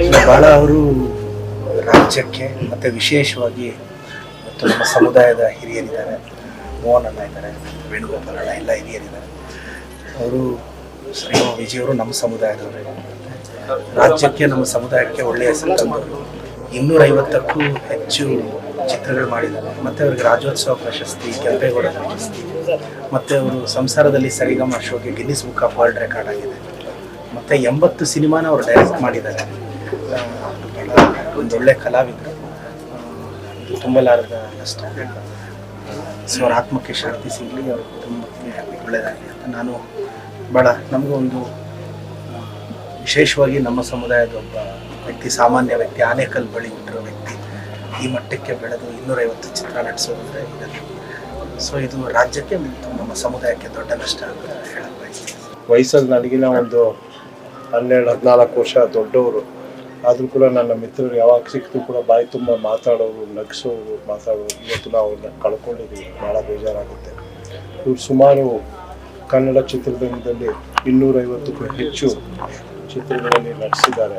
ಭಾಳ ಅವರು ರಾಜ್ಯಕ್ಕೆ ಮತ್ತು ವಿಶೇಷವಾಗಿ ಮತ್ತು ನಮ್ಮ ಸಮುದಾಯದ ಹಿರಿಯರಿದ್ದಾರೆ. ಮೋಹನ್ ಅಣ್ಣ ಇದ್ದಾರೆ, ವೇಣುಗೋಪಾಲ್ ಅಣ್ಣ ಎಲ್ಲ ಹಿರಿಯರಿದ್ದಾರೆ. ಅವರು ಶ್ರೀ ವಿಜಯವರು ನಮ್ಮ ಸಮುದಾಯದವರು. ರಾಜ್ಯಕ್ಕೆ, ನಮ್ಮ ಸಮುದಾಯಕ್ಕೆ ಒಳ್ಳೆಯ ಹೆಸರು ತಂದವರು. ಇನ್ನೂರೈವತ್ತಕ್ಕೂ ಹೆಚ್ಚು ಚಿತ್ರಗಳು ಮಾಡಿದ್ದಾರೆ. ಮತ್ತು ಅವ್ರಿಗೆ ರಾಜ್ಯೋತ್ಸವ ಪ್ರಶಸ್ತಿ, ಕೆಂಪೇಗೌಡ ಪ್ರಶಸ್ತಿ. ಮತ್ತು ಅವರು ಸಂಸಾರದಲ್ಲಿ ಸರಿಗಮ ಶೋಗೆ Guinness book of world record ಆಗಿದೆ. ಮತ್ತು ಎಂಬತ್ತು ಸಿನಿಮಾನ ಅವರು ಡೈರೆಕ್ಟ್ ಮಾಡಿದ್ದಾರೆ. ಬಹಳ ಒಂದೊಳ್ಳೆ ಕಲಾವಿದರು. ತುಂಬಲಾರದ ನಷ್ಟ. ಸೊ ಅವ್ರ ಆತ್ಮಕ್ಕೆ ಶಾಂತಿ ಸಿಗಲಿ, ಅವ್ರ ಕುಟುಂಬಕ್ಕೆ ಒಳ್ಳೆಯದಾಗಲಿ ಅಂತ ನಾನು ಭಾಳ ನಮಗೂ ಒಂದು ವಿಶೇಷವಾಗಿ ನಮ್ಮ ಸಮುದಾಯದ ಒಬ್ಬ ವ್ಯಕ್ತಿ, ಸಾಮಾನ್ಯ ವ್ಯಕ್ತಿ, ಆನೇಕಲ್ ಬಳಿ ಹುಟ್ಟಿರೋ ವ್ಯಕ್ತಿ, ಈ ಮಟ್ಟಕ್ಕೆ ಬೆಳೆದು ಇನ್ನೂರೈವತ್ತು ಚಿತ್ರ ನಡೆಸೋದಂದ್ರೆ ಇದನ್ನು ಸೊ ಇದು ರಾಜ್ಯಕ್ಕೆ ಮತ್ತು ನಮ್ಮ ಸಮುದಾಯಕ್ಕೆ ದೊಡ್ಡ ನಷ್ಟ ಅಂತ ಹೇಳಕ್ ಬಯಸ್ತೀನಿ. ವಯಸ್ಸಲ್ಲಿ ನನಗಿನ ಒಂದು ಹನ್ನೆರಡು, ಹದಿನಾಲ್ಕು ವರ್ಷ ದೊಡ್ಡವರು. ಆದರೂ ಕೂಡ ನನ್ನ ಮಿತ್ರರು ಯಾವಾಗ ಸಿಕ್ತು ಕೂಡ ಬಾಯಿ ತುಂಬ ಮಾತಾಡೋರು, ನಗಿಸೋರು, ಮಾತಾಡೋರು. ಇವತ್ತು ನಾವು ಅವ್ರನ್ನ ಕಳ್ಕೊಂಡಿದ್ದೀವಿ. ಭಾಳ ಬೇಜಾರಾಗುತ್ತೆ. ಇವ್ರು ಸುಮಾರು ಕನ್ನಡ ಚಿತ್ರರಂಗದಲ್ಲಿ ಇನ್ನೂರೈವತ್ತಕ್ಕೂ ಹೆಚ್ಚು ಚಿತ್ರಗಳಲ್ಲಿ ನಟಿಸಿದ್ದಾರೆ.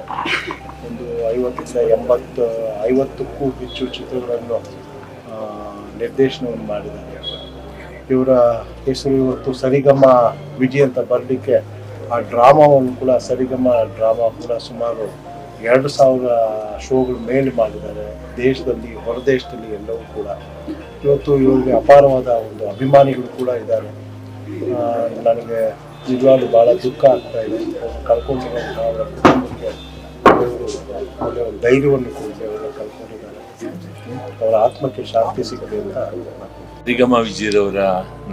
ಒಂದು ಐವತ್ತರಿಂದ ಎಂಬತ್ತು, ಐವತ್ತಕ್ಕೂ ಹೆಚ್ಚು ಚಿತ್ರಗಳನ್ನು ನಿರ್ದೇಶನವನ್ನು ಮಾಡಿದ್ದಾರೆ. ಇವರ ಹೆಸರು ಇವತ್ತು ಸರಿಗಮ ವಿಜಯ್ ಅಂತ ಬರಲಿಕ್ಕೆ ಆ ಡ್ರಾಮಾವನ್ನು ಕೂಡ, ಸರಿಗಮ ಡ್ರಾಮಾ ಕೂಡ ಸುಮಾರು ಎರಡು ಸಾವಿರ ಶೋಗಳು ಮೇಲೆ ಮಾಡಿದ್ದಾರೆ. ದೇಶದಲ್ಲಿ, ಹೊರದೇಶದಲ್ಲಿ ಎಲ್ಲವೂ ಕೂಡ. ಇವತ್ತು ಇವರಿಗೆ ಅಪಾರವಾದ ಒಂದು ಅಭಿಮಾನಿಗಳು ಕೂಡ ಇದ್ದಾರೆ. ನನಗೆ ನಿಜವಾಗ್ಲೂ ಭಾಳ ದುಃಖ ಆಗ್ತಾ ಇದೆ. ಕಳ್ಕೊಂಡು ಕಳ್ಕೊಂಡಿರುವಂಥ ಅವರ ಕುಟುಂಬಕ್ಕೆ ಒಳ್ಳೆಯ ಒಂದು ಧೈರ್ಯವನ್ನು ಕೊಡಲಿ ಅವರನ್ನು ಕಳ್ಕೊಂಡಿದ್ದಾರೆ ಅವರ ಆತ್ಮಕ್ಕೆ ಶಾಂತಿ ಸಿಗಲಿ ಅಂತ ನಿಗಮ ವಿಜಯರವರ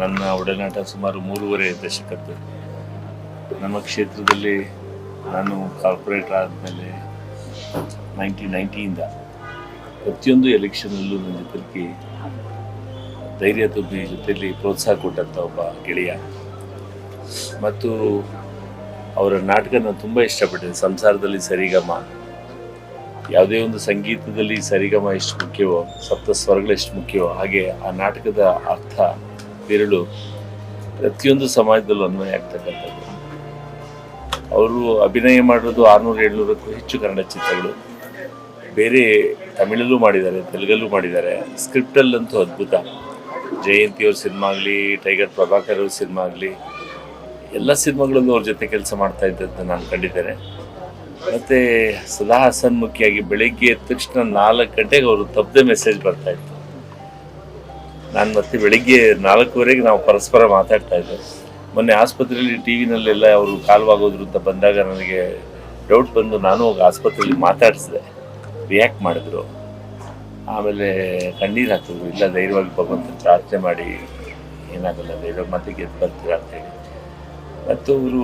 ನನ್ನ ಒಡನಾಟ ಸುಮಾರು ಮೂರುವರೆ ದಶಕದ್ದು. ನಮ್ಮ ಕ್ಷೇತ್ರದಲ್ಲಿ ನಾನು ಕಾರ್ಪೊರೇಟರ್ ಆದಮೇಲೆ ನೈನ್ಟೀನ್ ನೈಂಟಿಯಿಂದ ಪ್ರತಿಯೊಂದು ಎಲೆಕ್ಷನಲ್ಲೂ ನನ್ನ ಜೊತೆಲಿ ಧೈರ್ಯ ತುಂಬಿ ಜೊತೆಯಲ್ಲಿ ಪ್ರೋತ್ಸಾಹ ಕೊಟ್ಟಂಥ ಒಬ್ಬ ಗೆಳೆಯ. ಮತ್ತು ಅವರ ನಾಟಕ ನಾನು ತುಂಬ ಇಷ್ಟಪಟ್ಟಿದ್ದೆ ಸಂಸಾರದಲ್ಲಿ ಸರಿಗಮ, ಯಾವುದೇ ಒಂದು ಸಂಗೀತದಲ್ಲಿ ಸರಿಗಮ ಎಷ್ಟು ಮುಖ್ಯವೋ, ಸಪ್ತ ಸ್ವರಗಳು ಎಷ್ಟು ಮುಖ್ಯವೋ, ಹಾಗೆ ಆ ನಾಟಕದ ಅರ್ಥ, ಬೆರಳು ಪ್ರತಿಯೊಂದು ಸಮಾಜದಲ್ಲೂ ಅನ್ವಯ ಆಗ್ತಕ್ಕಂಥದ್ದು. ಅವರು ಅಭಿನಯ ಮಾಡೋದು ಆರುನೂರು ಏಳ್ನೂರಕ್ಕೂ ಹೆಚ್ಚು ಕನ್ನಡ ಚಿತ್ರಗಳು. ಬೇರೆ ತಮಿಳಲ್ಲೂ ಮಾಡಿದ್ದಾರೆ, ತೆಲುಗಲ್ಲೂ ಮಾಡಿದ್ದಾರೆ. ಸ್ಕ್ರಿಪ್ಟಲ್ಲಂತೂ ಅದ್ಭುತ. ಜಯಂತಿಯವ್ರ ಸಿನಿಮಾ ಆಗಲಿ, ಟೈಗರ್ ಪ್ರಭಾಕರ್ ಅವ್ರ ಸಿನಿಮಾ ಆಗಲಿ, ಎಲ್ಲ ಸಿನಿಮಾಗಳಲ್ಲೂ ಅವ್ರ ಜೊತೆ ಕೆಲಸ ಮಾಡ್ತಾ ಇದ್ದದ್ದು ನಾನು ಕಂಡಿದ್ದೇನೆ. ಮತ್ತು ಸದಾ ಹಸನ್ಮುಖಿಯಾಗಿ ಬೆಳಗ್ಗೆ ಎದ್ದ ತಕ್ಷಣ ನಾಲ್ಕು ಗಂಟೆಗೆ ಅವರು ತಪ್ಪದೆ ಮೆಸೇಜ್ ಬರ್ತಾ ಇತ್ತು. ನಾನು ಮತ್ತೆ ಬೆಳಿಗ್ಗೆ ನಾಲ್ಕೂವರೆಗೆ ನಾವು ಪರಸ್ಪರ ಮಾತಾಡ್ತಾ ಇದ್ದೆ. ಮೊನ್ನೆ ಆಸ್ಪತ್ರೆಯಲ್ಲಿ ಟಿ ವಿನಲ್ಲೆಲ್ಲ ಅವರು ಕಾಲುವಾಗೋದ್ರು ಅಂತ ಬಂದಾಗ ನನಗೆ ಡೌಟ್ ಬಂದು ನಾನು ಹೋಗಿ ಆಸ್ಪತ್ರೆಯಲ್ಲಿ ಮಾತಾಡಿಸಿದೆ. ರಿಯಾಕ್ಟ್ ಮಾಡಿದ್ರು. ಆಮೇಲೆ ಕಣ್ಣೀರು ಹಾಕಿದ್ರು. ಇಲ್ಲ, ಧೈರ್ಯವಾಗಿ ಭಗವಂತ ಪ್ರಾರ್ಥನೆ ಮಾಡಿ. ಏನಾಗಲ್ಲ ಧೈರ್ಯವಾಗಿ ಮತ್ತೆ ಗೆದ್ದು ಬರ್ತೀರ ಅಂತ ಹೇಳಿ. ಮತ್ತು ಅವರು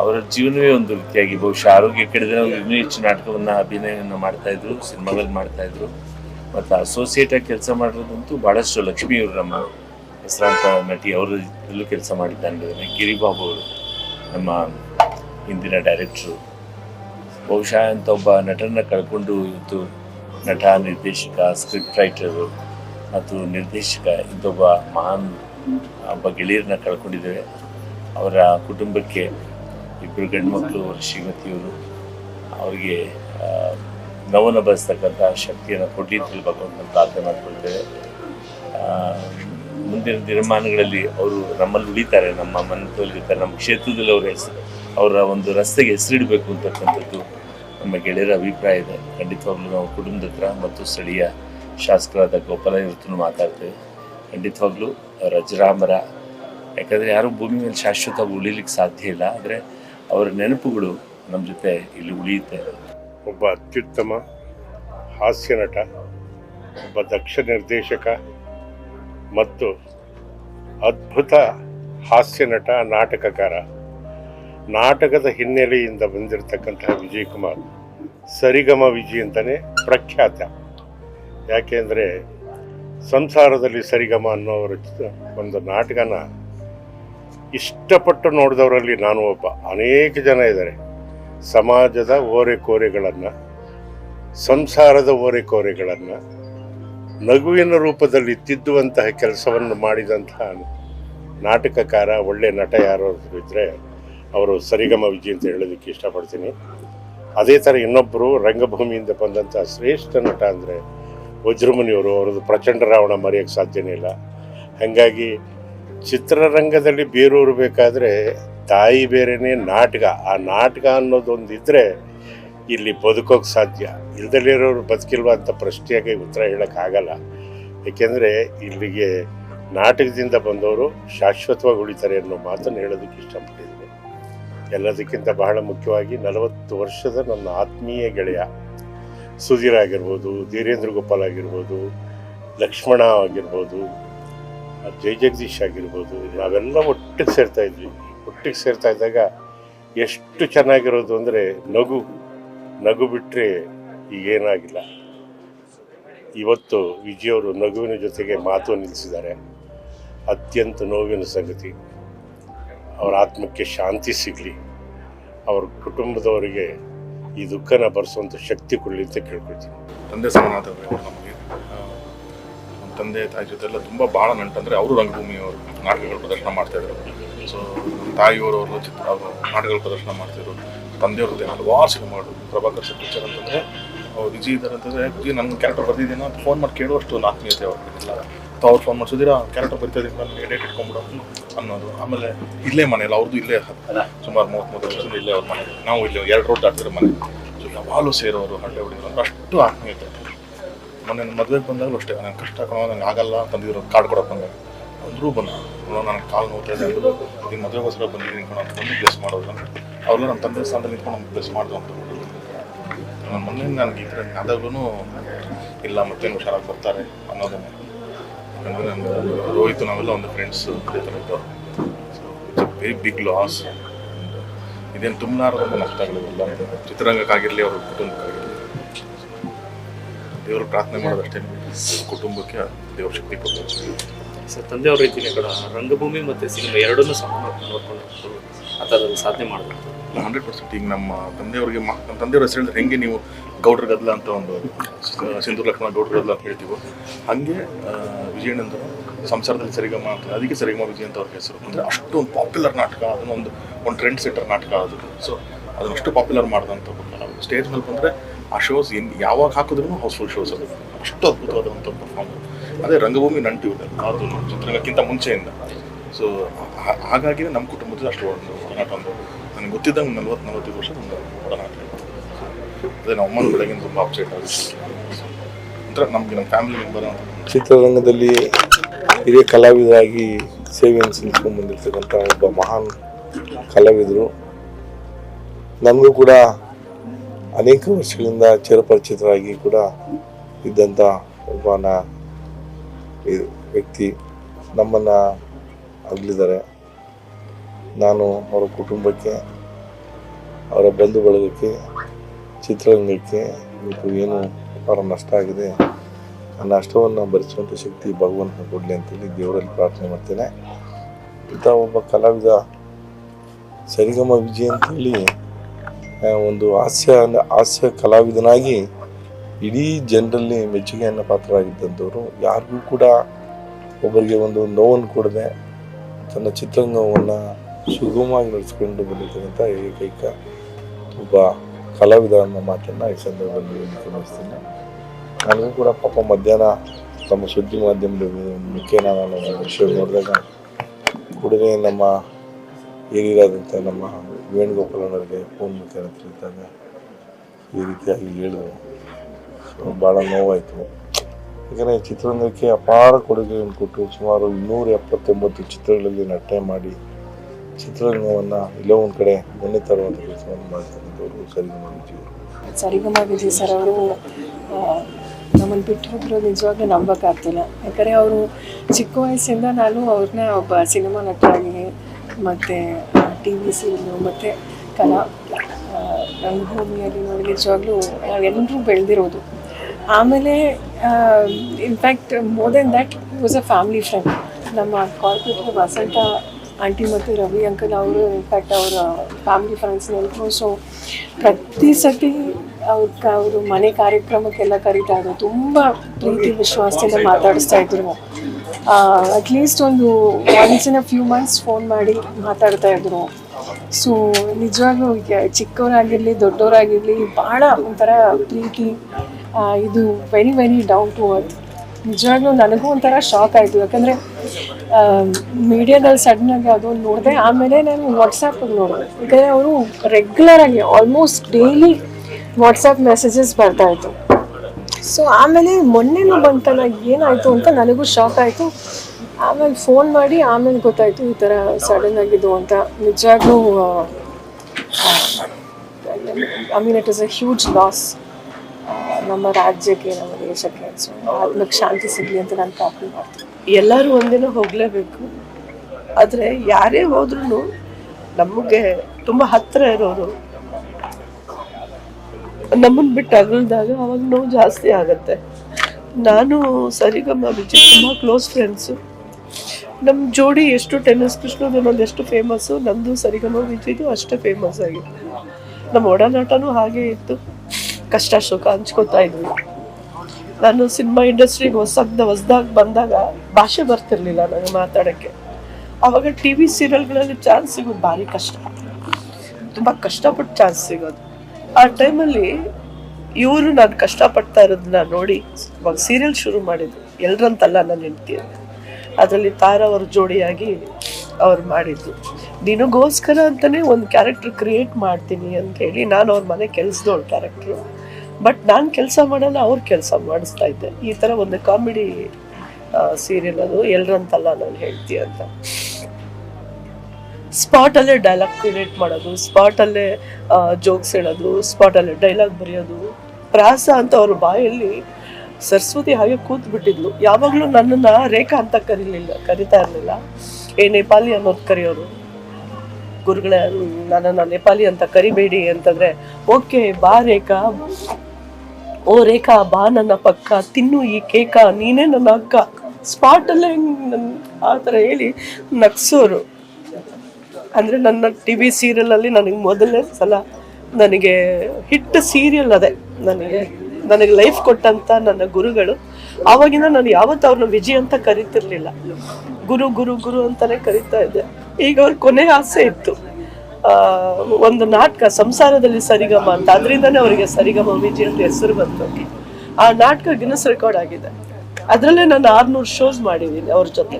ಅವರ ಜೀವನವೇ ಒಂದು ರೀತಿಯಾಗಿ ಬಹುಶಃ ಆರೋಗ್ಯ ಕೆಡದೆ ಅವರು ಇನ್ನೂ ಹೆಚ್ಚು ನಾಟಕವನ್ನು, ಅಭಿನಯವನ್ನು ಮಾಡ್ತಾಯಿದ್ರು ಸಿನಿಮಾಗಳು ಮಾಡ್ತಾ ಇದ್ರು. ಮತ್ತು ಅಸೋಸಿಯೇಟಾಗಿ ಕೆಲಸ ಮಾಡಿರೋದಂತೂ ಭಾಳಷ್ಟು ಲಕ್ಷ್ಮೀ ನಮ್ಮ ಹೆಸರಾಂತ ನಟಿ ಅವರು ಇಲ್ಲೂ ಕೆಲಸ ಮಾಡಿದ್ದಾನೆ ಗಿರಿಬಾಬು ಅವರು, ನಮ್ಮ ಹಿಂದಿನ ಡೈರೆಕ್ಟ್ರು ಬಹುಶಃ ಅಂತ ಒಬ್ಬ ನಟನ ಕಳ್ಕೊಂಡು ಇವತ್ತು ನಟ, ನಿರ್ದೇಶಕ ಸ್ಕ್ರಿಪ್ಟ್ ರೈಟರು ಮತ್ತು ನಿರ್ದೇಶಕ ಇಂಥೊಬ್ಬ ಮಹಾನ್, ಒಬ್ಬ ಗೆಳೆಯರನ್ನ ಕಳ್ಕೊಂಡಿದ್ದೇವೆ. ಅವರ ಕುಟುಂಬಕ್ಕೆ ಇಬ್ಬರು ಗಂಡ್ಮಕ್ಳು, ಅವರ ಶ್ರೀಮತಿಯವರು, ಅವರಿಗೆ ನೋವನ್ನು ಬರೆಸ್ತಕ್ಕಂಥ ಶಕ್ತಿಯನ್ನು ಕೊಡಲಿ ಅಂತ ಹೇಳಿ ಭಗವಂತನ ಪ್ರಾರ್ಥನೆ ಮಾಡ್ಕೊಳ್ತೇವೆ. ಮುಂದಿನ ದಿನಮಾನಗಳಲ್ಲಿ ಅವರು ನಮ್ಮಲ್ಲಿ ಉಳಿತಾರೆ, ನಮ್ಮ ಮನದಲ್ಲಿ ನಮ್ಮ ಕ್ಷೇತ್ರದಲ್ಲಿ ಅವರ ಹೆಸರು ಅವರ ಒಂದು ರಸ್ತೆಗೆ ಹೆಸರಿಡಬೇಕು ಅಂತಕ್ಕಂಥದ್ದು ನಮ್ಮ ಗೆಳೆಯರ ಅಭಿಪ್ರಾಯ ಇದೆ. ಖಂಡಿತವಾಗ್ಲೂ ನಾವು ಕುಟುಂಬದ ಹತ್ರ ಮತ್ತು ಸ್ಥಳೀಯ ಶಾಸಕರಾದ ಗೋಪಾಲ ಇವತ್ತು ಮಾತಾಡ್ತೇವೆ. ಖಂಡಿತವಾಗ್ಲೂ ರಜರಾಮರ, ಯಾಕಂದರೆ ಯಾರೂ ಭೂಮಿ ಮೇಲೆ ಶಾಶ್ವತವಾಗಿ ಉಳಿಲಿಕ್ಕೆ ಸಾಧ್ಯ ಇಲ್ಲ, ಆದರೆ ಅವರ ನೆನಪುಗಳು ನಮ್ಮ ಜೊತೆ ಇಲ್ಲಿ ಉಳಿಯುತ್ತೆ. ಒಬ್ಬ ಅತ್ಯುತ್ತಮ ಹಾಸ್ಯ ನಟ ಒಬ್ಬ ದಕ್ಷ ನಿರ್ದೇಶಕ ಮತ್ತು ಅದ್ಭುತ ಹಾಸ್ಯ ನಟ, ನಾಟಕಕಾರ. ನಾಟಕದ ಹಿನ್ನೆಲೆಯಿಂದ ಬಂದಿರತಕ್ಕಂತಹ ವಿಜಯ್ ಕುಮಾರ್ ಸರಿಗಮ ವಿಜಿ ಅಂತಲೇ ಪ್ರಖ್ಯಾತ. ಯಾಕೆಂದರೆ ಸಂಸಾರದಲ್ಲಿ ಸರಿಗಮ ಅನ್ನೋರ ಒಂದು ನಾಟಕನ ಇಷ್ಟಪಟ್ಟು ನೋಡಿದವರಲ್ಲಿ ನಾನು ಒಬ್ಬ. ಅನೇಕ ಜನ ಇದ್ದಾರೆ. ಸಮಾಜದ ಓರೆ ಕೋರೆಗಳನ್ನು ಸಂಸಾರದ ಓರೆಕೋರೆಗಳನ್ನು ನಗುವಿನ ರೂಪದಲ್ಲಿ ತಿದ್ದುವಂತಹ ಕೆಲಸವನ್ನು ಮಾಡಿದಂತಹ ನಾಟಕಕಾರ, ಒಳ್ಳೆ ನಟ ಯಾರಾದ್ರು ಇದ್ದರೆ ಅವರು ಸರಿಗಮ ವಿಜಯ್ ಅಂತ ಹೇಳೋದಕ್ಕೆ ಇಷ್ಟಪಡ್ತೀನಿ. ಅದೇ ಥರ ಇನ್ನೊಬ್ಬರು ರಂಗಭೂಮಿಯಿಂದ ಬಂದಂಥ ಶ್ರೇಷ್ಠ ನಟ ಅಂದರೆ ವಜ್ರಮುನಿಯವರು, ಅವರದ್ದು ಪ್ರಚಂಡ ರಾವಣ ಮರೆಯೋಕ್ಕೆ ಸಾಧ್ಯನೇ ಇಲ್ಲ. ಹಾಗಾಗಿ ಚಿತ್ರರಂಗದಲ್ಲಿ ಬೇರೂರು ಬೇಕಾದರೆ ತಾಯಿ ಬೇರೆಯೇ ನಾಟಕ. ಆ ನಾಟಕ ಅನ್ನೋದೊಂದು ಇದ್ದರೆ ಇಲ್ಲಿ ಬದುಕೋಕೆ ಸಾಧ್ಯ. ಇಲ್ದಲ್ಲಿರೋರು ಬದುಕಿಲ್ವ ಅಂತ ಪ್ರಶ್ನೆಗೆ ಉತ್ತರ ಹೇಳೋಕ್ಕಾಗಲ್ಲ ಏಕೆಂದರೆ ಇಲ್ಲಿಗೆ ನಾಟಕದಿಂದ ಬಂದವರು ಶಾಶ್ವತವಾಗಿ ಉಳಿತಾರೆ ಅನ್ನೋ ಮಾತನ್ನು ಹೇಳೋದಕ್ಕೆ ಇಷ್ಟಪಟ್ಟಿದ್ದೀನಿ. ಎಲ್ಲದಕ್ಕಿಂತ ಬಹಳ ಮುಖ್ಯವಾಗಿ ನಲವತ್ತು ವರ್ಷದ ನನ್ನ ಆತ್ಮೀಯ ಗೆಳೆಯ ಸುಧೀರ್ ಆಗಿರ್ಬೋದು, ಧೀರೇಂದ್ರ ಗೋಪಾಲ್ ಆಗಿರ್ಬೋದು, ಲಕ್ಷ್ಮಣ ಆಗಿರ್ಬೋದು, ಜೈ ಜಗದೀಶ್ ಆಗಿರ್ಬೋದು, ನಾವೆಲ್ಲ ಒಟ್ಟಿಗೆ ಸೇರ್ತಾ ಇದ್ವಿ. ಒಟ್ಟಿಗೆ ಸೇರ್ತಾ ಇದ್ದಾಗ ಎಷ್ಟು ಚೆನ್ನಾಗಿರೋದು ಅಂದರೆ ನಗು. ನಗು ಬಿಟ್ಟರೆ ಈಗೇನಾಗಿಲ್ಲ. ಇವತ್ತು ವಿಜಯವರು ನಗುವಿನ ಜೊತೆಗೆ ಮಾತು ನಿಲ್ಲಿಸಿದ್ದಾರೆ. ಅತ್ಯಂತ ನೋವಿನ ಸಂಗತಿ. ಅವರ ಆತ್ಮಕ್ಕೆ ಶಾಂತಿ ಸಿಗಲಿ. ಅವ್ರ ಕುಟುಂಬದವರಿಗೆ ಈ ದುಃಖನ ಭರಿಸುವಂಥ ಶಕ್ತಿ ಕೊಡಲಿ ಅಂತ ಕೇಳ್ಕೊಳ್ತೀನಿ. ತಂದೆ ಸಮನಾಥ ಅವರು ನಮಗೆ. ನಮ್ಮ ತಂದೆ ತಾಯಿ ಜೊತೆ ಎಲ್ಲ ತುಂಬ ಭಾಳ ನಂಟಂದರೆ ಅವರು ರಂಗಭೂಮಿಯವರು ನಾಟಕಗಳು ಪ್ರದರ್ಶನ ಮಾಡ್ತಾಯಿದ್ರು ಸೊ ತಾಯಿಯವರು ಅವರು ಚಿತ್ರ ನಾಟಕಗಳು ಪ್ರದರ್ಶನ ಮಾಡ್ತಿದ್ರು ತಂದೆಯವ್ರ ಜೊತೆ ಹಲವಾರು ಸಿನಿಮಾಗಳು ಪ್ರಭಾಕರ್ ಶೆಟ್ಟಿ ಪಿಕ್ಚರ್ ಅಂತಂದರೆ ಅವ್ರು ವಿಜಿ ಇದ್ದಾರೆ ಅಂತಂದರೆ ವಿಜಿ ನನ್ನ ಕ್ಯಾರೆಕ್ಟರ್ ಬರ್ತಿದ್ದೀನ ಅಂತ ಫೋನ್ ಮಾಡಿ ಕೇಳುವಷ್ಟು ಒಂದು ಆತ್ಮೀಯತೆ ಅವ್ರು ಇಲ್ಲ ಅಥವಾ ಅವ್ರು ಫೋನ್ ಮಾಡಿಸಿದಿರ ಕ್ಯಾರೆಕ್ಟರ್ ಬರ್ತಾ ಇದ್ದೀನಿ ನಾನು ಡೇಟ್ ಇಟ್ಕೊಂಡ್ಬಿಡು ಅನ್ನೋದು. ಆಮೇಲೆ ಇಲ್ಲೇ ಮನೆಯಲ್ಲ ಅವ್ರದ್ದು ಇಲ್ಲೇ ಸುಮಾರು ಮೂವತ್ತ್ಮೂರು ವರ್ಷದಿಂದ ಇಲ್ಲೇ ಅವ್ರ ಮನೆ. ನಾವು ಇಲ್ಲಿ ಎರಡು ರೋಡ್ ದಾಟಿದ್ರೆ ಮನೆ. ಸೊ ಯಾವಾಗಲೂ ಸೇರೋರು ಹಳ್ಳಿ ಹುಡುಗರು ಅಂದ್ರೆ ಅಷ್ಟು ಆತ್ಮೀಯತೆ. ಮೊನ್ನೆ ನನ್ನ ಮದುವೆಗೆ ಬಂದಾಗಲೂ ಅಷ್ಟೇ ನನಗೆ ಕಷ್ಟ ಹಾಕೊಂಡು ನಂಗೆ ಆಗಲ್ಲ ತಂದಿದ್ರು ಕಾರ್ಡ್ ಕೊಡೋಕೆ ಬಂದಾಗ ಅಂದರೂ ಬಂದ. ನನಗೆ ಕಾಲು ನೋಡ್ತಾ ಇದ್ದಾರೆ ನಿಮ್ಮ ಈಗ ಮದುವೆಗೋಸ್ಕರ ಬಂದಿದ್ದೀನಿ ಕಣ ಅಂತ ಬಂದು ಬ್ಲೆಸ್ ಮಾಡೋದು. ಅವ್ರೆಲ್ಲ ನಮ್ಮ ತಂದೆ ಸ್ಥಾನದಲ್ಲಿ ನಿಂತ್ಕೊಂಡು ನಮ್ಗೆ ಪ್ಲೇಸ್ ಮಾಡಿದ್ರು ಅಂತ ನನ್ನ ಮೊನ್ನೆ ನನಗೆ ಈ ಥರ ಆದಾಗ್ಲೂ ಇಲ್ಲ, ಮತ್ತೇನು ಹುಷಾರಾಗಿ ಬರ್ತಾರೆ ಅನ್ನೋದನ್ನೇ ಯಾಕಂದರೆ ನನ್ನ ರೋಹಿತ್, ನಾವೆಲ್ಲ ಒಂದು ಫ್ರೆಂಡ್ಸ್ ಇದೇ ಥರ ಇದ್ದವರು so it's very big loss ಇದೇನು ತುಂಬಲಾರದ ನಷ್ಟಗಳಿವೆಲ್ಲ ಚಿತ್ರರಂಗಕ್ಕಾಗಿರಲಿ, ಅವ್ರ ಕುಟುಂಬಕ್ಕಾಗಿರಲಿ. ದೇವರು ಪ್ರಾರ್ಥನೆ ಮಾಡೋದಷ್ಟೇ ಕುಟುಂಬಕ್ಕೆ ದೇವ್ರ ಶಕ್ತಿ ಕೊಡ್ತಾರೆ ಸರ್, ತಂದೆಯವ್ರ ರೀತಿಯೇ ಕೂಡ ರಂಗಭೂಮಿ ಮತ್ತು ಸಿನಿಮಾ ಎರಡನ್ನೂ ಸಮಾನ ನೋಡ್ಕೊಂಡು. ಆ ಥರದಲ್ಲಿ ಸಾಧನೆ ಮಾಡಬೇಕು ಹಂಡ್ರೆಡ್ ಪರ್ಸೆಂಟ್ ಈಗ ನಮ್ಮ ತಂದೆಯವ್ರಿಗೆ ಮ ನಮ್ಮ ತಂದೆಯವ್ರ ಹೆಸರು ಹೆಂಗೆ ನೀವು ಗೌಡ್ರ ಗದ್ಲ ಅಂತ ಒಂದು ಸಿಂಧೂರ್ ಲಕ್ಷ್ಮಣ ಗೌಡ್ರ ಗದ್ಲ ಅಂತ ಹೇಳ್ತೀವೋ, ಹಾಗೆ ವಿಜಯಣ್ಣಂದರು ಸಂಸಾರದಲ್ಲಿ ಸರಿಗಮ ಅಂತ, ಅದಕ್ಕೆ ಸರಿಗಮ ವಿಜಯ ಅಂತ ಅವ್ರ ಹೆಸರು. ಅಂದರೆ ಅಷ್ಟೊಂದು ಪಾಪ್ಯುಲರ್ ನಾಟಕ ಅದನ್ನೊಂದು ಒಂದು ಟ್ರೆಂಡ್ ಸೆಟ್ಟರ್ ನಾಟಕ ಅದು. ಸೊ ಅದನ್ನ ಅಷ್ಟು ಪಾಪ್ಯುಲರ್ ಮಾಡಿದಂಥ ನಾವು ಸ್ಟೇಜ್ ಮೇಲೆ ಬಂದರೆ ಆ ಶೋಸ್ ಏನು, ಯಾವಾಗ ಹಾಕಿದ್ರು ಹೌಸ್ಫುಲ್ ಶೋಸ್ ಅದು. ಅಷ್ಟು ಅದ್ಭುತವಾದಂಥ ಪರ್ಫಾರ್ಮ್ ಅದೇ ರಂಗಭೂಮಿ ನಂಟಿ ಅದು ಚಿತ್ರರಂಗಕ್ಕಿಂತ ಮುಂಚೆಯಿಂದ. ಸೊ ಹಾಗಾಗಿ ನಮ್ಮ ಕುಟುಂಬದ ಅಷ್ಟು ಒಂದು ಯಾಕಂದ್ರೆ ನನಗೆ ಗೊತ್ತಿದ್ದಂಗೆ ನಲ್ವತ್ತು, ನಲ್ವತ್ತೈದು ವರ್ಷ ಒಡನಾಟ ಇದೆ. ಅದೇ ನಮ್ಮ ಅಮ್ಮನ ಬೆಳಗಿನ ತುಂಬ ಅಪ್ಸೆಟ್ ಆಗುತ್ತೆ ನಮಗೆ ನಮ್ಮ ಫ್ಯಾಮಿಲಿ ಮೆಂಬರ್ ಚಿತ್ರರಂಗದಲ್ಲಿ ಹಿರಿಯ ಕಲಾವಿದರಾಗಿ ಸೇವೆಯನ್ನು ಸಲ್ಲಿಸ್ಕೊಂಡು ಬಂದಿರ್ತಕ್ಕಂಥ ಒಬ್ಬ ಮಹಾನ್ ಕಲಾವಿದರು. ನನಗೂ ಕೂಡ ಅನೇಕ ವರ್ಷಗಳಿಂದ ಚಿರಪರಿಚಿತರಾಗಿ ಕೂಡ ಇದ್ದಂಥ ಒಬ್ಬನ ವ್ಯಕ್ತಿ ನಮ್ಮನ್ನು ಅಗಲಿದ್ದಾರೆ. ನಾನು ಅವರ ಕುಟುಂಬಕ್ಕೆ, ಅವರ ಬಂಧು ಬಳಗಕ್ಕೆ ಚಿತ್ರರಂಗಕ್ಕೆ ಇವತ್ತು ಏನು ಅವರ ನಷ್ಟ ಆಗಿದೆ, ಆ ನಷ್ಟವನ್ನು ಭರಿಸುವಂಥ ಶಕ್ತಿ ಭಗವಂತನ ಕೊಡಲಿ ಅಂತೇಳಿ ದೇವರಲ್ಲಿ ಪ್ರಾರ್ಥನೆ ಮಾಡ್ತೇನೆ. ಇಂಥ ಒಬ್ಬ ಕಲಾವಿದ ಸರಿಗಮ ವಿಜಯ ಅಂತೇಳಿ ಒಂದು ಹಾಸ್ಯ ಹಾಸ್ಯ ಕಲಾವಿದನಾಗಿ ಇಡೀ ಜನರಲ್ಲಿ ಮೆಚ್ಚುಗೆಯನ್ನು ಪಾತ್ರರಾಗಿದ್ದಂಥವ್ರು, ಯಾರಿಗೂ ಕೂಡ ಒಬ್ಬರಿಗೆ ಒಂದು ನೋವನ್ನು ಕೊಡದೆ ತನ್ನ ಚಿತ್ರರಂಗವನ್ನು ಸುಗಮವಾಗಿ ನಡೆಸ್ಕೊಂಡು ಬಂದಿರ್ತಕ್ಕಂಥ ಏಕೈಕ ಒಬ್ಬ ಕಲಾವಿದ ಅನ್ನೋ ಮಾತನ್ನು ಈ ಸಂದರ್ಭದಲ್ಲಿ ಗಮನಿಸ್ತೀನಿ ನನಗೂ ಕೂಡ ಪಾಪ ಮಧ್ಯಾಹ್ನ ತಮ್ಮ ಸುದ್ದಿ ಮಾಧ್ಯಮದ ಮುಖೇನ ನಾನು ವಿಷಯ ನೋಡಿದಾಗ ಕೂಡಲೇ ನಮ್ಮ ಹಿರಿಯರಾದಂಥ ನಮ್ಮ ವೇಣುಗೋಪಾಲನವರಿಗೆ ಫೋನ್ ಮುಖೇನ ತಿಳಿದಾಗ ಈ ರೀತಿಯಾಗಿ ಹೇಳಿದ್ರು. ಸೊ ಭಾಳ ನೋವಾಯಿತು. ಯಾಕಂದರೆ ಚಿತ್ರರಂಗಕ್ಕೆ ಅಪಾರ ಕೊಡುಗೆಯನ್ನು ಕೊಟ್ಟು ಸುಮಾರು ಇನ್ನೂರ ಎಪ್ಪತ್ತೊಂಬತ್ತು ಚಿತ್ರಗಳಲ್ಲಿ ನಟನೆ ಮಾಡಿ ಚಿತ್ರರಂಗವನ್ನು ಎಲ್ಲೋ ಒಂದು ಕಡೆ ಮೊನ್ನೆ ತರುವಂಥ ಕೆಲಸವನ್ನು ಮಾಡ್ತಕ್ಕಂಥವ್ರು ಸರಿಗಮ ವಿಜಯ ಸರಿಗಮ ವಿಜಯ್ ಸರ್ ಅವರು ನಮ್ಮನ್ನು ಬಿಟ್ಟು ಹೋಗಿರೋ ನಿಜವಾಗ್ಲೂ ನಂಬಕ್ಕಾಗ್ತಿಲ್ಲ. ಯಾಕಂದರೆ ಅವರು ಚಿಕ್ಕ ವಯಸ್ಸಿಂದ ನಾನು ಅವ್ರನ್ನ ಒಬ್ಬ ಸಿನಿಮಾ ನಟರಾಗಿ, ಮತ್ತು ಟಿ ವಿ ಸೀರಿಯಲು, ಮತ್ತು ಕಲಾ ರಂಗಭೂಮಿಯಲ್ಲಿ ನೋಡಿ ನಿಜವಾಗ್ಲೂ ನಾವೆಲ್ಲರೂ ಬೆಳೆದಿರೋದು. ಆಮೇಲೆ in fact more than that was a family friend ನಮ್ಮ ಕಾರ್ಪೊರೇಟರ್ ವಸಂತ ಆಂಟಿ ಮತ್ತು ರವಿ ಅಂಕಲ್ ಅವರು ಇನ್ಫ್ಯಾಕ್ಟ್ ಅವರ ಫ್ಯಾಮಿಲಿ ಫ್ರೆಂಡ್ಸ್ ನೆನಪು ಸೊ ಪ್ರತಿ ಸತಿ ಅವ್ರ ಅವರು ಮನೆ ಕಾರ್ಯಕ್ರಮಕ್ಕೆಲ್ಲ ಕರೀತಾ ಇದ್ರು ತುಂಬ ಪ್ರೀತಿ, ವಿಶ್ವಾಸದಿಂದ ಮಾತಾಡಿಸ್ತಾ ಇದ್ರು. ಅಟ್ಲೀಸ್ಟ್ ಒಂದು once in a few months phone ಮಾಡಿ ಮಾತಾಡ್ತಾ ಇದ್ರು. ಸೊ ನಿಜವಾಗ್ಲೂ ಚಿಕ್ಕವರಾಗಿರಲಿ, ದೊಡ್ಡವರಾಗಿರಲಿ ಭಾಳ ಒಂಥರ ಪ್ರೀತಿ ಇದು very very down to earth ನಿಜವಾಗ್ಲೂ ನನಗೂ ಒಂಥರ ಶಾಕ್ ಆಯಿತು. ಯಾಕಂದರೆ ಮೀಡಿಯಾದಲ್ಲಿ ಸಡನ್ನಾಗಿ ಅದು ನೋಡಿದೆ, ಆಮೇಲೆ ನಾನು ವಾಟ್ಸಪ್ಪಲ್ಲಿ ನೋಡಿದೆ. ಯಾಕಂದರೆ ಅವರು ರೆಗ್ಯುಲರಾಗಿ ಆಲ್ಮೋಸ್ಟ್ ಡೈಲಿ ವಾಟ್ಸಪ್ ಮೆಸೇಜಸ್ ಬರ್ತಾಯಿತ್ತು ಸೊ ಆಮೇಲೆ ಮೊನ್ನೆನೂ ಬಂತಲ್ಲ, ಏನಾಯಿತು ಅಂತ ನನಗೂ ಶಾಕ್ ಆಯಿತು. ಆಮೇಲೆ ಫೋನ್ ಮಾಡಿ, ಆಮೇಲೆ ಗೊತ್ತಾಯಿತು ಈ ಥರ ಸಡನ್ ಆಗಿದ್ದು ಅಂತ. ನಿಜವಾಗ್ಲೂ I mean it is a huge loss ನಮ್ಮ ರಾಜ್ಯಕ್ಕೆ, ನಮ್ಮ ದೇಶಕ್ಕೆ ಸೊ ಶಾಂತಿ ಸಿಗಲಿ ಅಂತ ನಾನು ಪ್ರಾರ್ಥನೆ ಮಾಡ್ತೀನಿ. ಎಲ್ಲರೂ ಒಂದಿನ ಹೋಗಲೇಬೇಕು. ಆದರೆ ಯಾರೇ ಹೋದ್ರೂ ನಮಗೆ ತುಂಬ ಹತ್ತಿರ ಇರೋರು ನಮ್ಮನ್ನು ಬಿಟ್ಟು ಅಗಲ್ದಾಗ ಅವಾಗ ನೋವು ಜಾಸ್ತಿ ಆಗುತ್ತೆ. ನಾನು ಸರಿಗಮ್ಮ ವಿಜಯ್ ತುಂಬ ಕ್ಲೋಸ್ ಫ್ರೆಂಡ್ಸು ನಮ್ಮ ಜೋಡಿ ಎಷ್ಟು ಟೆನ್ನಿಸ್ ಕೃಷ್ಣದನ್ನೊಂದು ಎಷ್ಟು ಫೇಮಸ್ಸು ನಮ್ಮದು ಸರಿಗಮ್ಮ ವಿಜಯ್ದು ಅಷ್ಟೇ ಫೇಮಸ್ ಆಗಿತ್ತು. ನಮ್ಮ ಒಡನಾಟನೂ ಹಾಗೆ ಇತ್ತು. ಕಷ್ಟ, ಸುಖ ಹಂಚ್ಕೋತಾ ಇದ್ವಿ. ನಾನು ಸಿನಿಮಾ ಇಂಡಸ್ಟ್ರಿಗೆ ಹೊಸದ ಹೊಸ್ದಾಗಿ ಬಂದಾಗ ಭಾಷೆ ಬರ್ತಿರ್ಲಿಲ್ಲ ನನಗೆ ಮಾತಾಡೋಕ್ಕೆ. ಆವಾಗ ಟಿ ವಿ ಸೀರಿಯಲ್ಗಳಲ್ಲಿ ಚಾನ್ಸ್ ಸಿಗೋದು ಭಾರಿ ಕಷ್ಟ. ತುಂಬ ಕಷ್ಟಪಟ್ಟು ಚಾನ್ಸ್ ಸಿಗೋದು. ಆ ಟೈಮಲ್ಲಿ ಇವರು ನಾನು ಕಷ್ಟಪಡ್ತಾ ಇರೋದನ್ನ ನೋಡಿ ಇವಾಗ ಸೀರಿಯಲ್ ಶುರು ಮಾಡಿದ್ರು ಎಲ್ರಂತಲ್ಲ ನನ್ನ ಹೆಂಡತಿ. ಅದರಲ್ಲಿ ತಾರಾ ಅವ್ರ ಜೋಡಿಯಾಗಿ ಅವ್ರು ಮಾಡಿದ್ರು ನಿನಗೋಸ್ಕರ ಅಂತಲೇ ಒಂದು ಕ್ಯಾರೆಕ್ಟರ್ ಕ್ರಿಯೇಟ್ ಮಾಡ್ತೀನಿ ಅಂತ ಹೇಳಿ ನಾನು ಅವ್ರ ಮನೆ ಕೆಲಸದವಳು ಕ್ಯಾರೆಕ್ಟ್ರು ಬಟ್ ನಾನು ಕೆಲಸ ಮಾಡೋಣ ಅವ್ರ ಕೆಲಸ ಮಾಡಿಸ್ತಾ ಇದ್ದೆ. ಈ ಥರ ಒಂದು ಕಾಮಿಡಿ ಸೀರಿಯಲ್ ಅದು ಎಲ್ರಂತಲ್ಲ ನಾನು ಹೇಳ್ತಿ ಅಂತ. ಸ್ಪಾಟಲ್ಲೇ ಡೈಲಾಗ್ ಕ್ರಿಯೇಟ್ ಮಾಡೋದು ಸ್ಪಾಟಲ್ಲೇ ಜೋಕ್ಸ್ ಹೇಳೋದು ಸ್ಪಾಟಲ್ಲೇ ಡೈಲಾಗ್ ಬರೆಯೋದು. ಪ್ರಾಸ ಅಂತ ಅವ್ರ ಬಾಯಲ್ಲಿ ಸರಸ್ವತಿ ಹಾಗೆ ಕೂತ್ ಬಿಟ್ಟಿದ್ಲು ಯಾವಾಗಲೂ ನನ್ನನ್ನು ರೇಖಾ ಅಂತ ಕರೀಲಿಲ್ಲ, ಕರಿತಾ ಇರಲಿಲ್ಲ. ಏ, ನೇಪಾಲಿ ಅನ್ನೋದು ಕರೆಯೋರು. ಗುರುಗಳೇ, ನನ್ನನ್ನು ನೇಪಾಲಿ ಅಂತ ಕರಿಬೇಡಿ ಅಂತಂದ್ರೆ, ಓಕೆ, ಬಾ ರೇಖಾ. ಓ ರೇಖಾ, ಬಾ ನನ್ನ ಪಕ್ಕ, ತಿನ್ನು ಈ ಕೇಕ, ನೀನೇ ನನ್ನ ಅಕ್ಕ. ಸ್ಪಾಟಲ್ಲೇ ಆ ಥರ ಹೇಳಿ ನಗ್ಸೋರು. ಅಂದರೆ ನನ್ನ ಟಿ ವಿ ಸೀರಿಯಲಲ್ಲಿ ನನಗೆ ಮೊದಲನೇ ಸಲ ನನಗೆ ಹಿಟ್ ಸೀರಿಯಲ್ ಅದೇ. ನನಗೆ ನನಗೆ ಲೈಫ್ ಕೊಟ್ಟಂತ ನನ್ನ ಗುರುಗಳು. ಆವಾಗಿನ ನಾನು ಯಾವತ್ತೂ ಅವ್ರನ್ನ ವಿಜಯ್ ಅಂತ ಕರಿತಿರ್ಲಿಲ್ಲ. ಗುರು ಗುರು ಗುರು ಅಂತಲೇ ಕರಿತಾ ಇದ್ದೆ. ಈಗ ಅವ್ರ ಕೊನೆ ಆಸೆ ಇತ್ತು. ಒಂದು ನಾಟಕ ಸಂಸಾರದಲ್ಲಿ ಸರಿಗಮ ಅಂತ. ಅದರಿಂದನೇ ಅವರಿಗೆ ಸರಿಗಮ ವಿಜಿ ಅಂತ ಹೆಸರು ಬಂತು. ಆ ನಾಟಕ ಗಿನ್ನಸ್ ರೆಕಾರ್ಡ್ ಆಗಿದೆ. ಅದರಲ್ಲೇ ನಾನು ಆರ್ನೂರು ಶೋಸ್ ಮಾಡಿದ್ದೀನಿ ಅವ್ರ ಜೊತೆ.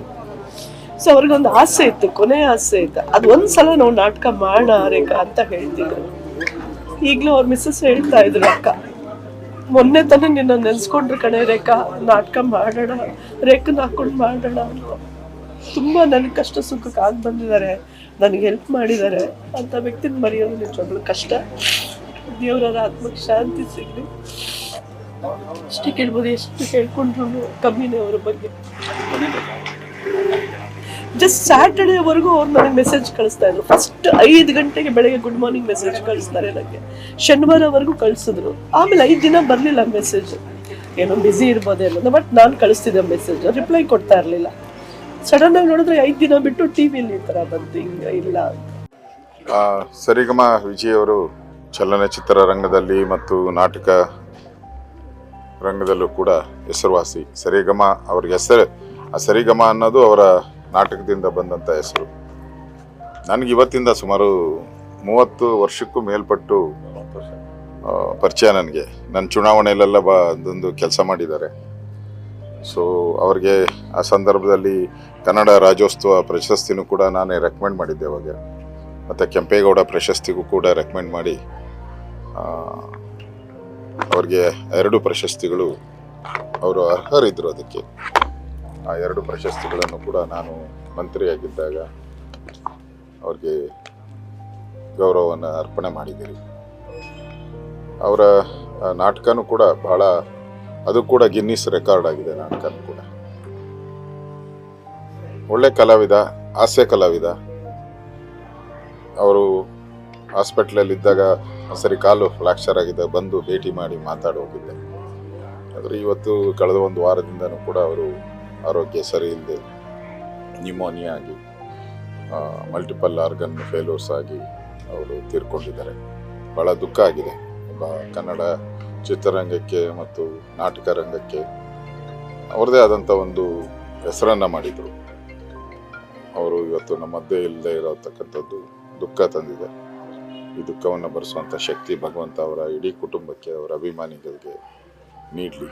ಸೊ ಅವ್ರಿಗೊಂದು ಆಸೆ ಇತ್ತು, ಕೊನೆ ಆಸೆ ಇತ್ತು. ಅದು ಒಂದ್ಸಲ ನಾವು ನಾಟಕ ಮಾಡೋಣ ರೇಖಾ ಅಂತ ಹೇಳ್ತಿದ್ರು. ಈಗಲೂ ಅವ್ರ ಮಿಸ್ಸಸ್ ಹೇಳ್ತಾ ಇದ್ರು, ಅಕ್ಕ, ಮೊನ್ನೆ ತಾನೇ ನಿನ್ನ ನೆನೆಸ್ಕೊಂಡ್ರು ಕಣೆ ರೇಖಾ, ನಾಟಕ ಮಾಡೋಣ, ರೇಖನ ಹಾಕೊಂಡು ಮಾಡೋಣ ಅಂತ. ತುಂಬ ನನಗೆ ಕಷ್ಟ ಸುಖಕ್ಕೆ ಆಗಿ ಬಂದಿದ್ದಾರೆ. ನನಗೆ ಹೆಲ್ಪ್ ಮಾಡಿದ್ದಾರೆ. ಅಂತ ವ್ಯಕ್ತಿನ ಮರೆಯೋದು ನಿಜವಾಗ್ಲೂ ಕಷ್ಟ. ದೇವರ ಆತ್ಮಕ್ಕೆ ಶಾಂತಿ ಸಿಗಲಿ. ಅಷ್ಟೇ ಕೇಳ್ಬೋದು, ಎಷ್ಟು ಹೇಳ್ಕೊಂಡ್ರು ಕಮ್ಮಿನೇ ಅವರ ಬಗ್ಗೆ. ಜಸ್ಟ್ ಸ್ಯಾಟರ್ಡೇವರೆಗೂ ಅವ್ರು ನನಗೆ ಮೆಸೇಜ್ ಕಳಿಸ್ತಾ ಇದ್ರು. ಫಸ್ಟ್ ಐದು ಗಂಟೆಗೆ ಬೆಳಗ್ಗೆ ಗುಡ್ ಮಾರ್ನಿಂಗ್ ಮೆಸೇಜ್ ಕಳಿಸ್ತಾರೆ ನನಗೆ ಶನಿವಾರವರೆಗೂ ಕಳಿಸಿದ್ರು. ಆಮೇಲೆ ಐದು ದಿನ ಬರಲಿಲ್ಲ ಮೆಸೇಜ್ ಏನೋ ಬ್ಯುಸಿ ಇರ್ಬೋದೇನೋ. ಬಟ್ ನಾನು ಕಳಿಸ್ತಿದ್ದೆ ಮೆಸೇಜ್ ರಿಪ್ಲೈ ಕೊಡ್ತಾ ಇರಲಿಲ್ಲ. ಸಡನ್ ಆಗಿ ನೋಡಿದ್ರೆ ಐದು ದಿನ ಬಿಟ್ಟು ಟಿ ವಿಲಿ ಈ ಥರ ಬಂತು, ಹಿಂಗೆ ಇಲ್ಲ ಸರಿಗಮ ವಿಜಯ್ ಅವರು ಚಲನಚಿತ್ರ ರಂಗದಲ್ಲಿ ಮತ್ತು ನಾಟಕ ರಂಗದಲ್ಲೂ ಕೂಡ ಹೆಸರುವಾಸಿ. ಸರಿಗಮ ಅವ್ರಿಗೆ ಹೆಸರು, ಆ ಸರಿಗಮ ಅನ್ನೋದು ಅವರ ನಾಟಕದಿಂದ ಬಂದಂಥ ಹೆಸರು. ನನಗೆ ಇವತ್ತಿಂದ ಸುಮಾರು ಮೂವತ್ತು ವರ್ಷಕ್ಕೂ ಮೇಲ್ಪಟ್ಟು ಪರಿಚಯ ನನಗೆ. ನನ್ನ ಚುನಾವಣೆಯಲ್ಲೆಲ್ಲ ಬ ಅದೊಂದು ಕೆಲಸ ಮಾಡಿದ್ದಾರೆ. ಸೊ ಅವ್ರಿಗೆ ಆ ಸಂದರ್ಭದಲ್ಲಿ ಕನ್ನಡ ರಾಜ್ಯೋತ್ಸವ ಪ್ರಶಸ್ತಿನೂ ಕೂಡ ನಾನೇ ರೆಕಮೆಂಡ್ ಮಾಡಿದ್ದೆ ಅವಾಗ. ಮತ್ತು ಕೆಂಪೇಗೌಡ ಪ್ರಶಸ್ತಿಗೂ ಕೂಡ ರೆಕಮೆಂಡ್ ಮಾಡಿ ಅವ್ರಿಗೆ ಎರಡು ಪ್ರಶಸ್ತಿಗಳು, ಅವರು ಅರ್ಹರಿದ್ದರು ಅದಕ್ಕೆ. ಆ ಎರಡು ಪ್ರಶಸ್ತಿಗಳನ್ನು ಕೂಡ ನಾನು ಮಂತ್ರಿಯಾಗಿದ್ದಾಗ ಅವ್ರಿಗೆ ಗೌರವವನ್ನು ಅರ್ಪಣೆ ಮಾಡಿದ್ದೀರಿ ಅವರ ನಾಟಕನೂ ಕೂಡ ಬಹಳ, ಅದು ಕೂಡ ಗಿನ್ನಿಸ್ ರೆಕಾರ್ಡ್ ಆಗಿದೆ ನಾಟಕನೂ ಕೂಡ. ಒಳ್ಳೆ ಕಲಾವಿದ, ಹಾಸ್ಯ ಕಲಾವಿದ. ಅವರು ಹಾಸ್ಪಿಟ್ಲಲ್ಲಿ ಇದ್ದಾಗ ಸರಿ ಕಾಲು ಫ್ರಾಕ್ಚರ್ ಆಗಿದೆ, ಬಂದು ಭೇಟಿ ಮಾಡಿ ಮಾತಾಡಿ ಹೋಗಿದ್ದೆ. ಆದರೆ ಇವತ್ತು ಕಳೆದ ಒಂದು ವಾರದಿಂದನೂ ಕೂಡ ಅವರು ಆರೋಗ್ಯ ಸರಿ ಇಲ್ಲದೆ, ನ್ಯೂಮೋನಿಯಾ ಆಗಿ ಮಲ್ಟಿಪಲ್ ಆರ್ಗನ್ ಫೇಲ್ಯೂರ್ಸ್ ಆಗಿ ಅವರು ತೀರ್ಕೊಂಡಿದ್ದಾರೆ. ಭಾಳ ದುಃಖ ಆಗಿದೆ. ಒಬ್ಬ ಕನ್ನಡ ಚಿತ್ರರಂಗಕ್ಕೆ ಮತ್ತು ನಾಟಕ ರಂಗಕ್ಕೆ ಅವ್ರದ್ದೇ ಆದಂಥ ಒಂದು ಹೆಸರನ್ನು ಮಾಡಿದರು. ಅವರು ಇವತ್ತು ನಮ್ಮ ಮಧ್ಯೆ ಇಲ್ಲದೆ ಇರತಕ್ಕಂಥದ್ದು ದುಃಖ ತಂದಿದೆ. ಈ ದುಃಖವನ್ನು ಭರಿಸುವಂಥ ಶಕ್ತಿ ಭಗವಂತ ಅವರ ಇಡೀ ಕುಟುಂಬಕ್ಕೆ, ಅವರ ಅಭಿಮಾನಿಗಳಿಗೆ ನೀಡಲಿ.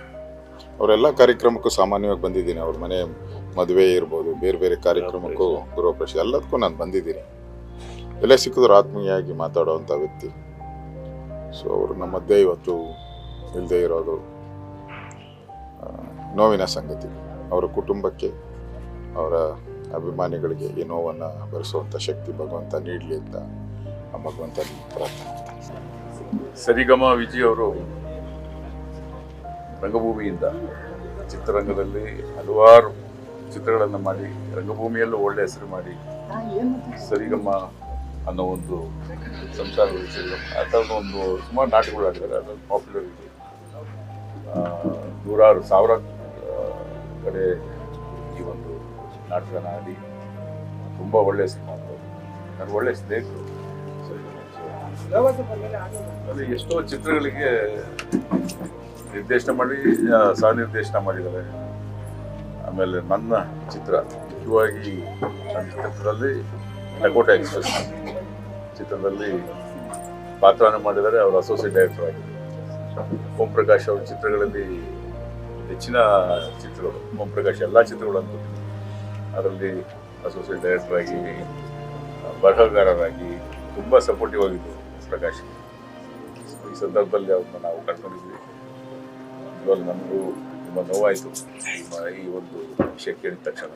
ಅವರೆಲ್ಲ ಕಾರ್ಯಕ್ರಮಕ್ಕೂ ಸಾಮಾನ್ಯವಾಗಿ ಬಂದಿದ್ದೀನಿ. ಅವ್ರ ಮನೆ ಮದುವೆ ಇರ್ಬೋದು, ಬೇರೆ ಬೇರೆ ಕಾರ್ಯಕ್ರಮಕ್ಕೂ ಗೃಹಪ್ರವೇಶ ಎಲ್ಲದಕ್ಕೂ ನಾನು ಬಂದಿದ್ದೀನಿ. ಎಲ್ಲ ಸಿಕ್ಕಿದ್ರು ಆತ್ಮೀಯಾಗಿ ಮಾತಾಡುವಂಥ ವ್ಯಕ್ತಿ. ಸೊ ಅವರು ನಮ್ಮ ಮಧ್ಯೆ ಇವತ್ತು ಇಲ್ಲದೆ ಇರೋದು ನೋವಿನ ಸಂಗತಿ. ಅವರ ಕುಟುಂಬಕ್ಕೆ, ಅವರ ಅಭಿಮಾನಿಗಳಿಗೆ ಈ ನೋವನ್ನು ಭರಿಸುವಂಥ ಶಕ್ತಿ ಭಗವಂತ ನೀಡಲಿ ಅಂತ ಭಗವಂತ ಪ್ರಾರ್ಥನೆ ಸರಿಗಮ ವಿಜಯ್ ಅವರು ರಂಗಭೂಮಿಯಿಂದ ಚಿತ್ರರಂಗದಲ್ಲಿ ಹಲವಾರು ಚಿತ್ರಗಳನ್ನು ಮಾಡಿ, ರಂಗಭೂಮಿಯಲ್ಲೂ ಒಳ್ಳೆ ಹೆಸರು ಮಾಡಿ ಸರಿಗಮ ಅನ್ನೋ ಒಂದು ಸಂಸಾರ ಆ ಥರದ ಒಂದು ಸುಮಾರು ನಾಟಕಗಳು ಆಡಿದ್ದಾರೆ ಅದೊಂದು ಪಾಪ್ಯುಲರ್ ಇದೆ. ನೂರಾರು ಸಾವಿರ ಕಡೆ ಈ ಒಂದು ನಾಟಕನ ಆಡಿ ತುಂಬ ಒಳ್ಳೆಯ ಸಿನಿಮಾ ನನಗೆ ಒಳ್ಳೆಯ ಒಳ್ಳೆ ಸ್ನೇಹಿತರು. ಅಲ್ಲಿ ಎಷ್ಟೋ ಚಿತ್ರಗಳಿಗೆ ನಿರ್ದೇಶನ ಮಾಡಿ ಸಹ ನಿರ್ದೇಶನ ಮಾಡಿದ್ದಾರೆ. ಆಮೇಲೆ ನನ್ನ ಚಿತ್ರ ಮುಖ್ಯವಾಗಿ ನನ್ನ ಚಿತ್ರದಲ್ಲಿ ಲಕೋಟ ಎಕ್ಸ್ಪ್ರೆಸ್ ಚಿತ್ರದಲ್ಲಿ ಪಾತ್ರನ ಮಾಡಿದ್ದಾರೆ. ಅವರು ಅಸೋಸಿಯೇಟ್ ಡೈರೆಕ್ಟರ್ ಆಗಿದ್ದಾರೆ. ಓಂ ಪ್ರಕಾಶ್ ಅವ್ರ ಚಿತ್ರಗಳಲ್ಲಿ ಹೆಚ್ಚಿನ ಚಿತ್ರಗಳು, ಓಂ ಪ್ರಕಾಶ್ ಎಲ್ಲ ಚಿತ್ರಗಳು ಅದರಲ್ಲಿ ಅಸೋಸಿಯೇಟ್ ಡೈರೆಕ್ಟರ್ ಆಗಿ ಬರಹಗಾರರಾಗಿ ತುಂಬ ಸಪೋರ್ಟಿವ್ ಆಗಿದ್ದರು ಪ್ರಕಾಶ್. ಈ ಸಂದರ್ಭದಲ್ಲಿ ಅವ್ರನ್ನ ನಾವು ಕಳ್ಕೊಂಡಿದ್ವಿ ಇವಾಗ ನಮಗೂ ತುಂಬ ನೋವಾಯಿತು. ಈ ಒಂದು ವಿಷಯ ಕೇಳಿದ ತಕ್ಷಣ.